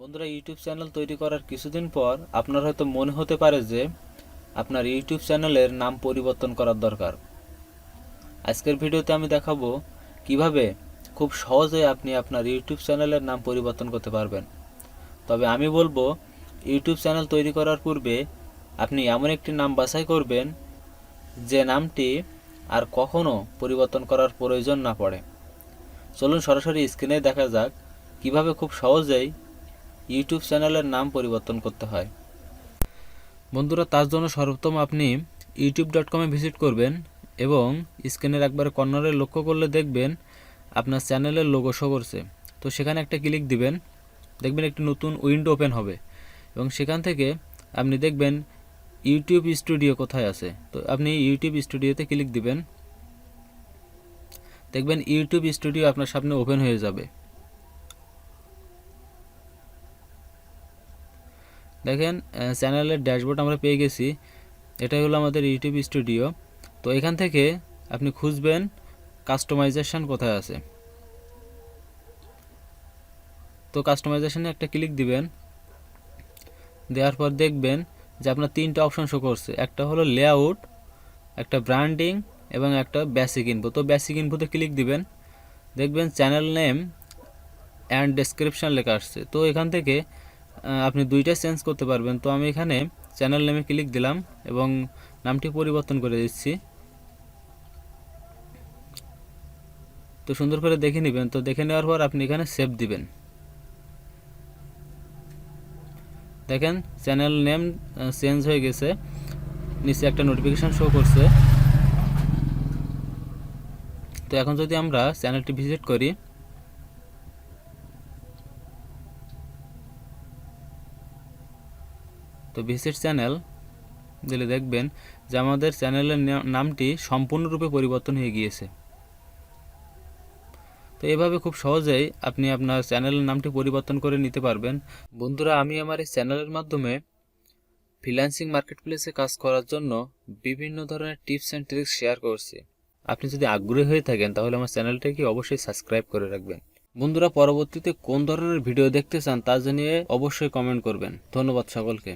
বন্ধুরা YouTube channel তৈরি করার কিছুদিন পর আপনার হয়তো মনে হতে পারে যে আপনার ইউটিউব চ্যানেলের নাম পরিবর্তন করার দরকার। আজকের ভিডিওতে আমি দেখাবো কীভাবে খুব সহজে আপনি আপনার ইউটিউব চ্যানেলের নাম পরিবর্তন করতে পারবেন। তবে আমি বলব ইউটিউব চ্যানেল তৈরি করার পূর্বে আপনি এমন একটি নাম বাছাই করবেন যে নামটি আর কখনো পরিবর্তন করার প্রয়োজন না পড়ে। চলুন সরাসরি স্ক্রিনে দেখা যাক কীভাবে খুব সহজেই ইউটিউব চ্যানেলের নাম পরিবর্তন করতে হয়। বন্ধুরা, তার জন্য সর্বপ্রথম আপনি ইউটিউব ডট কমে ভিজিট করবেন এবং স্ক্রিনের একবারে কর্নারে লক্ষ্য করলে দেখবেন আপনার চ্যানেলের লোগো শো করছে। তো সেখানে একটা ক্লিক দিবেন, দেখবেন একটি নতুন উইন্ডো ওপেন হবে এবং সেখান থেকে আপনি দেখবেন ইউটিউব স্টুডিও কোথায় আছে। তো আপনি ইউটিউব স্টুডিওতে ক্লিক দিবেন, দেখবেন ইউটিউব স্টুডিও আপনার সামনে ওপেন হয়ে যাবে। দেখেন চ্যানেলের ড্যাশবোর্ড আমরা পেয়ে গেছি। এটাই হলো আমাদের ইউটিউব স্টুডিও তো এখান থেকে আপনি খুঁজবেন কাস্টমাইজেশন কোথায় আছে। তো কাস্টমাইজেশানে একটা ক্লিক দিবেন। দেওয়ার পর দেখবেন যে আপনার তিনটা অপশন শো করছে। একটা হলো লেআউট একটা ব্র্যান্ডিং এবং একটা বেসিক ইনফো তো বেসিক ইনফোতে ক্লিক দিবেন। দেখবেন চ্যানেল নেম অ্যান্ড ডেসক্রিপশন লেখা আসছে। তো এখান থেকে আপনি দুইটা চেঞ্জ করতে পারবেন। তো আমি এখানে চ্যানেল নেমে ক্লিক দিলাম এবং নামটি পরিবর্তন করে দিচ্ছি। তো সুন্দর করে দেখে নেবেন। তো দেখে নেওয়ার পর আপনি এখানে সেভ দিবেন। দেখেন চ্যানেল নেম চেঞ্জ হয়ে গেছে। নিচে একটা নোটিফিকেশন শো করছে। তো এখন যদি আমরা চ্যানেলটি ভিজিট করি তো ভিজিট চ্যানেল দিলে দেখবেন যে আমাদের চ্যানেলের নামটি সম্পূর্ণরূপে পরিবর্তন হয়ে গিয়েছে। তো এভাবে খুব সহজেই আপনি আপনার চ্যানেলের নামটি পরিবর্তন করে নিতে পারবেন। বন্ধুরা, আমি আমার এই চ্যানেলের মাধ্যমে ফ্রিল্যান্সিং মার্কেটপ্লেসে কাজ করার জন্য বিভিন্ন ধরনের টিপস অ্যান্ড ট্রিক্স শেয়ার করছি। আপনি যদি আগ্রহী হয়ে থাকেন, তাহলে আমার চ্যানেলটাকে অবশ্যই সাবস্ক্রাইব করে রাখবেন। বন্ধুরা, পরবর্তীতে কোন ধরনের ভিডিও দেখতে চান তা জানিয়ে অবশ্যই কমেন্ট করবেন। ধন্যবাদ সকলকে।